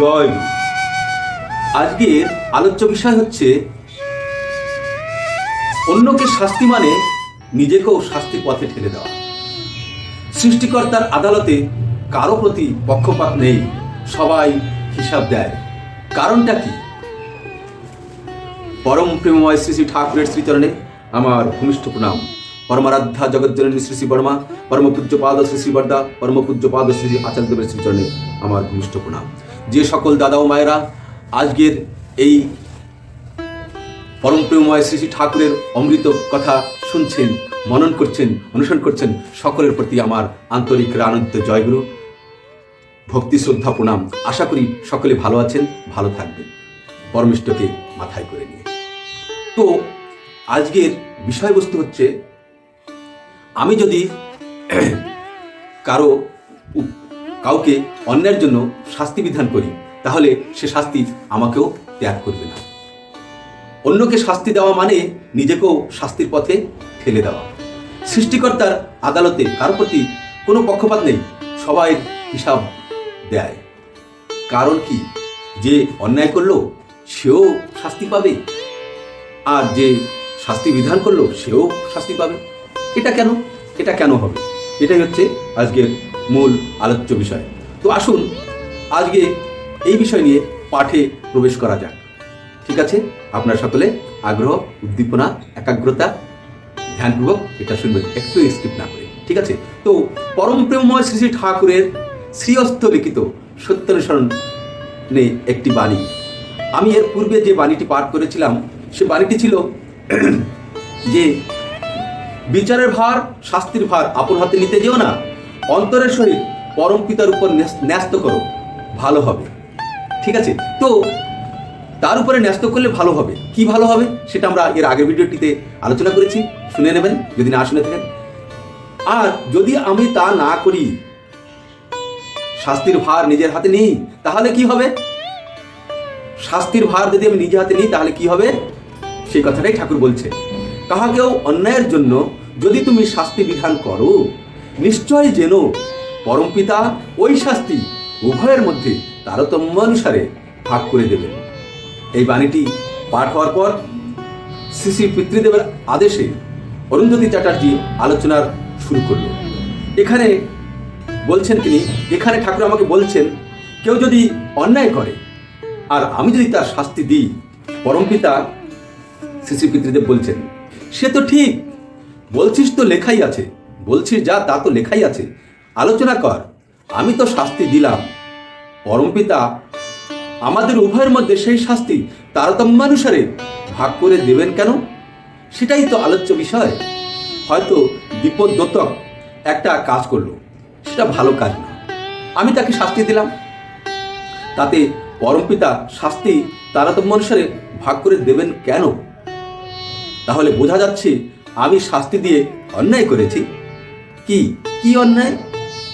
জয়। আজকের আলোচ্য বিষয় হচ্ছে, অন্যকে শাস্তি মানে নিজেকেও শাস্তির পথে ঠেলে দেওয়া। সৃষ্টিকর্তার আদালতে কারও প্রতি পক্ষপাত নেই, সবাই হিসাব দেয়। কারণটা কি? পরম প্রেমময় শ্রী শ্রী ঠাকুরের শ্রীচরণে আমার ভূমিষ্ঠ প্রণাম। পরমারাধ্যা জগজ্জননী শ্রী শ্রী বর্মা পরম পূজ্য শ্রী শ্রী বর্দা পরম পূজ্য শ্রী শ্রী আচার্য দেবের শ্রীচরণে আমার ভূমিষ্ঠ প্রণাম। যে সকল দাদা ও মায়েরা আজকের এই পরম প্রেমময় শ্রী শ্রী ঠাকুরের অমৃত কথা শুনছেন, মনন করছেন, অনুসরণ করছেন, সকলের প্রতি আমার আন্তরিক আনন্দিত জয়গুরু। ভক্তি, শ্রদ্ধা, প্রণাম আশা করি সকলে ভালো আছেন, ভালো থাকবেন। পরমেষ্টকে মাথায় করে নিয়ে। তো আজকের বিষয়বস্তু হচ্ছে, আমি যদি কারও কাউকে অন্যের জন্য শাস্তি বিধান করি, তাহলে সে শাস্তি আমাকেও ত্যাগ করবে না। অন্যকে শাস্তি দেওয়া মানে নিজেকেও শাস্তির পথে ঠেলে দেওয়া। সৃষ্টিকর্তার আদালতে কারও প্রতি কোনো পক্ষপাত নেই, সবাই হিসাব দেয়। কারণ কি? যে অন্যায় করল, সেও শাস্তি পাবে। আর যে শাস্তি বিধান করল, সেও শাস্তি পাবে। এটা কেন? এটা কেন হবে? এটাই হচ্ছে আজকের মূল আলোচ্য বিষয়। তো আসুন, আজকে এই বিষয় নিয়ে পাঠে প্রবেশ করা যাক। ঠিক আছে? আপনারা সকলে আগ্রহ, উদ্দীপনা, একাগ্রতা, ধ্যানপূর্বক এটা শুনবেন, একটু স্কিপ না করে। ঠিক আছে? তো পরম প্রেমময় শ্রী শ্রী ঠাকুরের শ্রীঅস্ত লিখিত সত্যানুসরণ একটি বাণী। আমি এর পূর্বে যে বাণীটি পাঠ করেছিলাম, সে বাণীটি ছিল যে, বিচারের ভার, শাস্তির ভার আপন হাতে নিতে যেও না। অন্তরের সহিত পরম পিতার উপর ন্যস- ন্যস্ত করো, ভালো হবে। ঠিক আছে? তো তার উপরে ন্যস্ত করলে ভালো হবে। কি ভালো হবে সেটা আমরা এর আগের ভিডিওটিতে আলোচনা করেছি। শুনে নেবেন, যদি না শুনে থাকেন। আর যদি আমি তা না করি, শাস্তির ভার নিজের হাতে নিই, তাহলে কি হবে? শাস্তির ভার যদি আমি নিজে হাতে নিই, তাহলে কি হবে? সেই কথাটাই ঠাকুর বলছে। কাহাকেও অন্যায়ের জন্য যদি তুমি শাস্তি বিধান করো নিশ্চয় যেন পরমপিতা ওই শাস্তি উভয়ের মধ্যে তারতম্য অনুসারে ভাগ করে দেবেন। এই বাণীটি পাঠ হওয়ার পর শ্রী শ্রী পিতৃদেবের আদেশে অরুন্ধতী চ্যাটার্জি আলোচনার শুরু করল এখানে বলছেন তিনি, এখানে ঠাকুর আমাকে বলছেন, কেউ যদি অন্যায় করে, আর আমি যদি তার শাস্তি দিই পরমপিতা শ্রী শ্রী পিতৃদেব বলছেন, সে তো ঠিক, বলছিস তো লেখাই আছে বলছিস যা তা তো লেখাই আছে। আলোচনা কর। আমি তো শাস্তি দিলাম। পরমপিতা আমাদের উভয়ের মধ্যে সেই শাস্তি তারতম্যানুসারে ভাগ করে দেবেন কেন? সেটাই তো আলোচ্য বিষয়। হয়তো বিপদোতক একটা কাজ করল। সেটা ভালো কাজ না। আমি তাকে শাস্তি দিলাম। তাতে পরমপিতা শাস্তি তারতম্য অনুসারে ভাগ করে দেবেন কেন? তাহলে বোঝা যাচ্ছে আমি শাস্তি দিয়ে অন্যায় করেছি। কি? কি অন্যায়?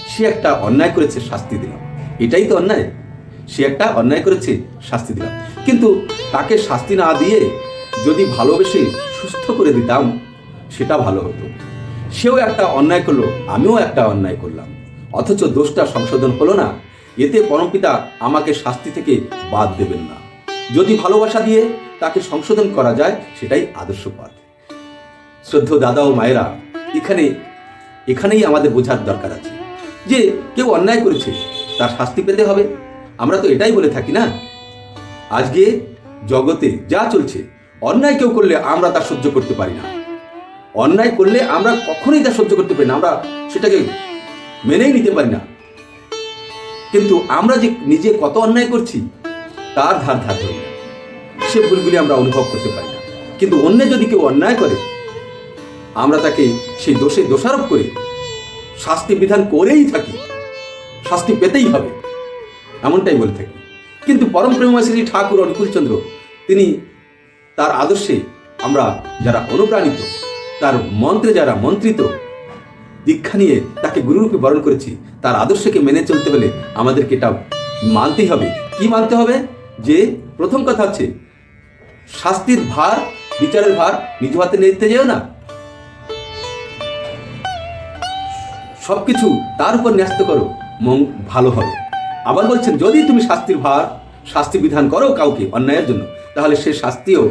সে একটা অন্যায় করেছে, শাস্তি দিলাম। এটাই তো অন্যায়। সে একটা অন্যায় করেছে, শাস্তি দিলাম। কিন্তু তাকে শাস্তি না দিয়ে যদি ভালোবেসে সুস্থ করে দিতাম, সেটা ভালো হতো। সেও একটা অন্যায় করল, আমিও একটা অন্যায় করলাম। অথচ দোষটা সংশোধন হলো না। এতে পরমপিতা আমাকে শাস্তি থেকে বাদ দেবেন না। যদি ভালোবাসা দিয়ে তাকে সংশোধন করা যায়, সেটাই আদর্শ পথ। শ্রদ্ধ দাদা ও মায়েরা, এখানে এখানেই আমাদের বোঝার দরকার আছে। যে কেউ অন্যায় করেছে, তার শাস্তি পেতে হবে। আমরা তো এটাই বলে থাকি না? আজকে জগতে যা চলছে, অন্যায় কেউ করলে আমরা তা সহ্য করতে পারি না। অন্যায় করলে আমরা কখনোই তা সহ্য করতে পারি না। আমরা সেটাকে মেনেই নিতে পারি না। কিন্তু আমরা যে নিজে কত অন্যায় করছি, তার ধার ধার ধরি না। সে ভুলগুলি আমরা অনুভব করতে পারি না। কিন্তু অন্য যদি কেউ অন্যায় করে আমরা তাকে সেই দোষে দোষারোপ করে। শাস্তি বিধান করেই থাকি। শাস্তি পেতেই হবে, এমনটাই বলে থাকি। কিন্তু পরম প্রেমময় শ্রী ঠাকুর অনুকূলচন্দ্র, তিনি তার আদর্শে আমরা যারা অনুপ্রাণিত, তার মন্ত্রে যারা মন্ত্রিত, দীক্ষা নিয়ে তাকে গুরুরূপে বরণ করেছি, তার আদর্শকে মেনে চলতে হলে আমাদেরকে এটা মানতেই হবে। কি মানতে হবে? যে প্রথম কথা হচ্ছে, শাস্তির ভার, বিচারের ভার নিজ হাতে নিতে যেও না। সবকিছু তার উপর ন্যস্ত করো, মন ভালো হবে। আবার বলছেন, যদি তুমি শাস্তির ভার, শাস্তি বিধান করো কাউকে অন্যায়ের জন্য, তাহলে সে শাস্তিও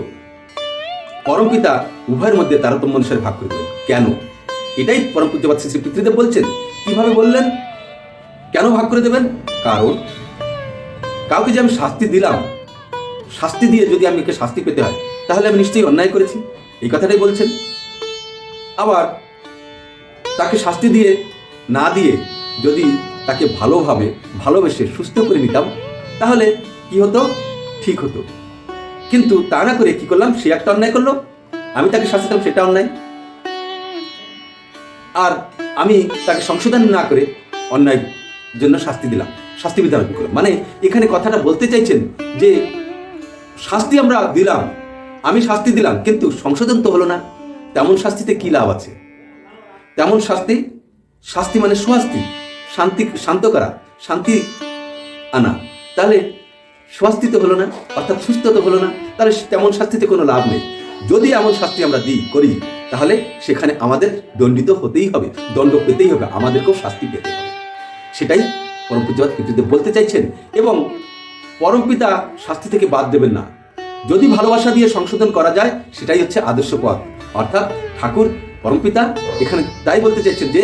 পরমপিতা উভয়ের মধ্যে তারতম্য অনুসারে ভাগ করে দেবেন কেন? এটাই পরম পূজ্যপাত শ্রী শ্রী পিতৃদেব বলছেন। কীভাবে বললেন? কেন ভাগ করে দেবেন? কারণ, কাউকে যে আমি শাস্তি দিলাম, শাস্তি দিয়ে যদি আমি একে শাস্তি পেতে হয়, তাহলে আমি নিশ্চয়ই অন্যায় করেছি। এই কথাটাই বলছেন। আবার তাকে শাস্তি দিয়ে না দিয়ে যদি তাকে ভালোভাবে, ভালোবেসে সুস্থ করে নিতাম, তাহলে কি হতো? ঠিক হতো। কিন্তু তা না করে কি করলাম? সে একটা অন্যায় করল। আমি তাকে শাস্তি দিলাম সেটা অন্যায়। আর আমি তাকে সংশোধন না করে অন্যায় জন্য শাস্তি দিলাম, শাস্তি বিধান করলাম। মানে এখানে কথাটা বলতে চাইছেন যে, শাস্তি আমরা দিলাম, আমি শাস্তি দিলাম, কিন্তু সংশোধন তো হলো না। তেমন শাস্তিতে কি লাভ আছে? তেমন শাস্তি শাস্তি মানে স্বস্তি শান্তি, শান্ত করা, শান্তি আনা। তাহলে স্বস্তি তো হলো না, অর্থাৎ সুস্থ তো হলো না, তাহলে তেমন শাস্তিতে কোনো লাভ নেই। যদি এমন শাস্তি আমরা দিই, করি, তাহলে সেখানে আমাদের দণ্ডিত হতেই হবে, দণ্ড পেতেই হবে, আমাদেরকেও শাস্তি পেতে হবে। সেটাই পরম পিতৃদেব বলতে চাইছেন, এবং পরমপিতা শাস্তি থেকে বাদ দেবেন না। যদি ভালোবাসা দিয়ে সংশোধন করা যায়, সেটাই হচ্ছে আদর্শ পথ। অর্থাৎ ঠাকুর পরমপিতা এখানে তাই বলতে চাইছেন যে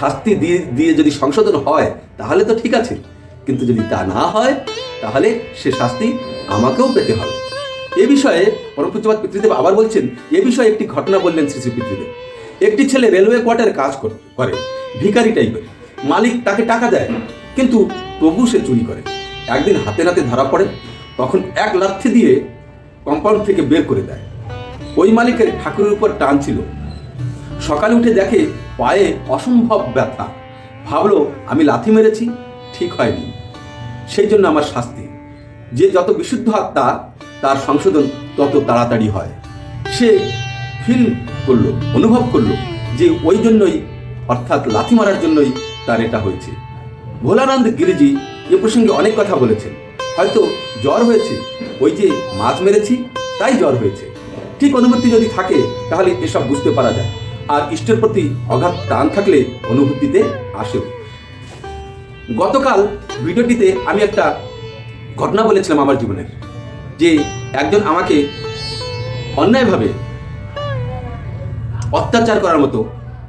শাস্তি দিয়ে দিয়ে যদি সংশোধন হয়, তাহলে তো ঠিক আছে। কিন্তু যদি তা না হয়, তাহলে সে শাস্তি আমাকেও পেতে হবে। এ বিষয়ে পরম পূজ্যপাত পিতৃদেব আবার বলছেন, এ বিষয়ে একটি ঘটনা বললেন শ্রী শ্রী পিতৃদেব। একটি ছেলে রেলওয়ে কোয়ার্টারে কাজ কর- করে, ভিখারি টাইপের। মালিক তাকে টাকা দেয়, কিন্তু তবু সে চুরি করে। একদিন হাতে নাতে ধরা পড়ে, তখন এক লাথি দিয়ে কম্পাউন্ড থেকে বের করে দেয়। ওই মালিকের ঠাকুরের উপর টান ছিল। সকালে উঠে দেখে পায়ে অসম্ভব ব্যথা। ভাবলো, আমি লাথি মেরেছি, ঠিক হয়নি। সেই জন্য আমার শাস্তি। যে যত বিশুদ্ধ আত্মা, তার সংশোধন তত তাড়াতাড়ি হয়। সে ফিল করল, অনুভব করল যে ওই জন্যই, অর্থাৎ লাথি মারার জন্যই তার এটা হয়েছে। ভোলানন্দ গিরিজি এ প্রসঙ্গে অনেক কথা বলেছেন। হয়তো জ্বর হয়েছে, ওই যে মাছ মেরেছি, তাই জ্বর হয়েছে। ঠিক অনুভূতি যদি থাকে, তাহলে এসব বুঝতে পারা যায়। আর ইষ্টের প্রতি অগাধ টান থাকলে অনুভূতিতে আসেও। গতকাল ভিডিওটিতে আমি একটা ঘটনা বলেছিলাম আমার জীবনের যে একজন আমাকে অন্যায়ভাবে অত্যাচার করার মতো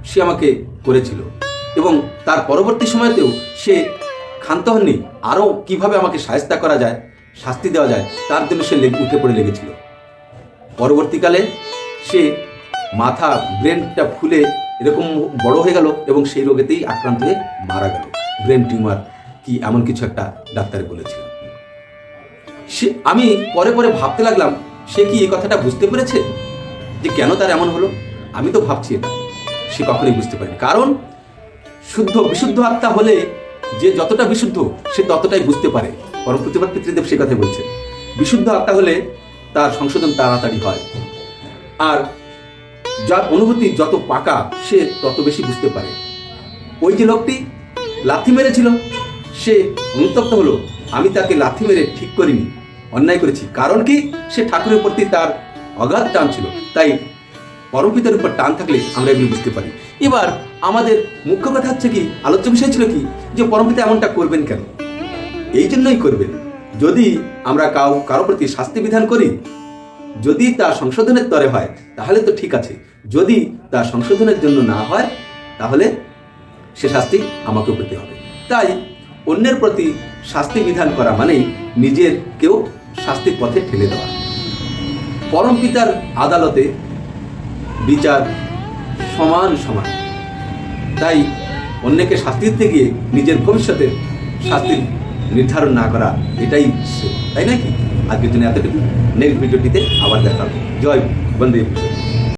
সে আমাকে করেছিল এবং তার পরবর্তী সময়তেও সে ক্ষান্ত হননি। আরও কীভাবে আমাকে সায়স্তা করা যায়, শাস্তি দেওয়া যায়, তার জন্য সে উঠে পড়ে লেগেছিল। পরবর্তীকালে সে মাথা ব্রেনটা ফুলে এরকম বড় হয়ে গেল এবং সেই রোগেতেই আক্রান্ত হয়ে মারা গেল। ব্রেন টিউমার কি এমন কিছু একটা ডাক্তারে বলেছিল। সে, আমি পরে পরে ভাবতে লাগলাম, সে কি এই কথাটা বুঝতে পেরেছে? যে কেন তার এমন হলো? আমি তো ভাবছি এটা। সে কখনোই বুঝতে পারেনি। কারণ শুদ্ধ, বিশুদ্ধ আত্মা হলে যে যতটা বিশুদ্ধ, সে ততটাই বুঝতে পারে। পরম প্রতিবাদ পিতৃদেব সে কথাই বলছে বিশুদ্ধ আত্মা হলে তার সংশোধন তাড়াতাড়ি হয়। আর যার অনুভূতি যত পাকা, সে তত বেশি বুঝতে পারে। ওই যে লোকটি লাথি মেরেছিল, সে অনুতপ্ত হলো, আমি তাকে লাথি মেরে ঠিক করিনি, অন্যায় করেছি। কারণ কি? সে ঠাকুরের প্রতি তার অগাধ টান ছিল। তাই পরমপিতার উপর টান থাকলে আমরা এগুলো বুঝতে পারি। এবার আমাদের মুখ্য কথা হচ্ছে কি, আলোচ্য বিষয় ছিল কি, যে পরমপিতা এমনটা করবেন কেন? এই জন্যই করবেন। যদি আমরা কাউ কারও প্রতি শাস্তি বিধান করি যদি তা সংশোধনের তরে হয়, তাহলে তো ঠিক আছে। যদি তা সংশোধনের জন্য না হয়, তাহলে সে শাস্তি আমাকেও পেতে হবে। তাই অন্যের প্রতি শাস্তি বিধান করা মানেই নিজের কেউ শাস্তির পথে ঠেলে দেওয়া। পরম পিতার আদালতে বিচার সমান সমান। তাই অন্যকে শাস্তি দিতে গিয়ে নিজের ভবিষ্যতের শাস্তির নির্ধারণ না করা এটাই। তাই নাকি আজকের জন্য এতটুকু। নেক্সট ভিডিওটিতে আবার দেখা হবে। জয় বন্দে